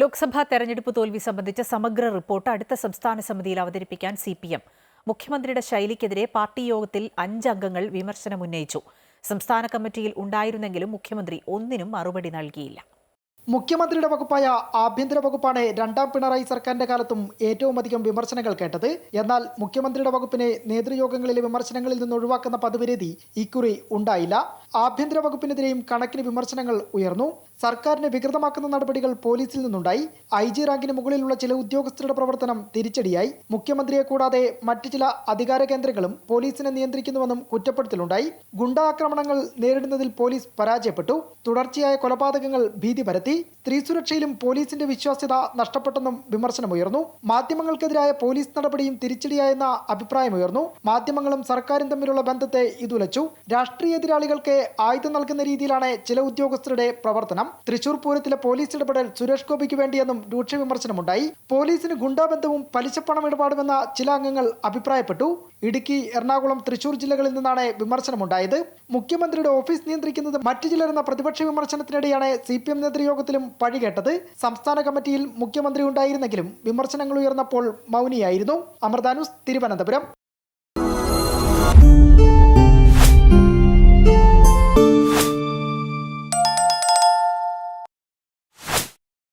ലോക്സഭാ തെരഞ്ഞെടുപ്പ് തോൽവി സംബന്ധിച്ച സമഗ്ര റിപ്പോർട്ട് അടുത്ത സംസ്ഥാന സമിതിയിൽ അവതരിപ്പിക്കാൻ സി പി എം മുഖ്യമന്ത്രിയുടെ ശൈലിക്കെതിരെ പാർട്ടി യോഗത്തിൽ അഞ്ചംഗങ്ങൾ വിമർശനമുന്നയിച്ചു. സംസ്ഥാന കമ്മിറ്റിയിൽ ഉണ്ടായിരുന്നെങ്കിലും മുഖ്യമന്ത്രി ഒന്നിനും മറുപടി നൽകിയില്ല. മുഖ്യമന്ത്രിയുടെ വകുപ്പായ ആഭ്യന്തര വകുപ്പാണ് രണ്ടാം പിണറായി സർക്കാരിന്റെ കാലത്തും ഏറ്റവും അധികം വിമർശനങ്ങൾ കേട്ടത്. എന്നാൽ മുഖ്യമന്ത്രിയുടെ വകുപ്പിനെ നേതൃയോഗങ്ങളിലെ വിമർശനങ്ങളിൽ നിന്ന് ഒഴിവാക്കുന്ന പതിവ് രീതി ഇക്കുറി ഉണ്ടായില്ല. ആഭ്യന്തര വകുപ്പിനെതിരെയും കണക്കിന് വിമർശനങ്ങൾ ഉയർന്നു. സർക്കാരിനെ വികൃതമാക്കുന്ന നടപടികൾ പോലീസിൽ നിന്നുണ്ടായി. ഐ ജി റാങ്കിന് മുകളിലുള്ള ചില ഉദ്യോഗസ്ഥരുടെ പ്രവർത്തനം തിരിച്ചടിയായി. മുഖ്യമന്ത്രിയെ കൂടാതെ മറ്റ് ചില അധികാര കേന്ദ്രങ്ങളും പോലീസിനെ നിയന്ത്രിക്കുന്നുവെന്നും കുറ്റപ്പെടുത്തലുണ്ടായി. ഗുണ്ടാക്രമണങ്ങൾ നേരിടുന്നതിൽ പോലീസ് പരാജയപ്പെട്ടു. തുടർച്ചയായ കൊലപാതകങ്ങൾ ഭീതി പരത്തി സ്ത്രീ സുരക്ഷയിലും പോലീസിന്റെ വിശ്വാസ്യത നഷ്ടപ്പെട്ടെന്നും വിമർശനമുയർന്നു. മാധ്യമങ്ങൾക്കെതിരായ പോലീസ് നടപടിയും തിരിച്ചടിയായെന്ന അഭിപ്രായമുയർന്നു മാധ്യമങ്ങളും സർക്കാരും തമ്മിലുള്ള ബന്ധത്തെ ഇതുലച്ചു. രാഷ്ട്രീയ എതിരാളികൾക്ക് ആയുധം നൽകുന്ന രീതിയിലാണ് ചില ഉദ്യോഗസ്ഥരുടെ പ്രവർത്തനം. തൃശൂർ പൂരത്തിലെ പോലീസ് ഇടപെടൽ സുരേഷ് ഗോപിക്ക് വേണ്ടിയെന്നും രൂക്ഷ വിമർശനമുണ്ടായി. പോലീസിന് ഗുണ്ടാബന്ധവും പലിശപ്പണം ഇടപാടുമെന്ന ചില അംഗങ്ങൾ അഭിപ്രായപ്പെട്ടു. ഇടുക്കി എറണാകുളം തൃശൂർ ജില്ലകളിൽ നിന്നാണ് വിമർശനമുണ്ടായത്. മുഖ്യമന്ത്രിയുടെ ഓഫീസ് നിയന്ത്രിക്കുന്നത് മറ്റു ചിലരെന്ന പ്രതിപക്ഷ വിമർശനത്തിനിടെയാണ് സി പി എം നേതൃയോഗത്തിലും പഴികേട്ടത് സംസ്ഥാന കമ്മിറ്റിയിൽ മുഖ്യമന്ത്രി ഉണ്ടായിരുന്നെങ്കിലും വിമർശനങ്ങൾ ഉയർന്നപ്പോൾ മൗനിയായിരുന്നു. അമൃതാനുസ് തിരുവനന്തപുരം.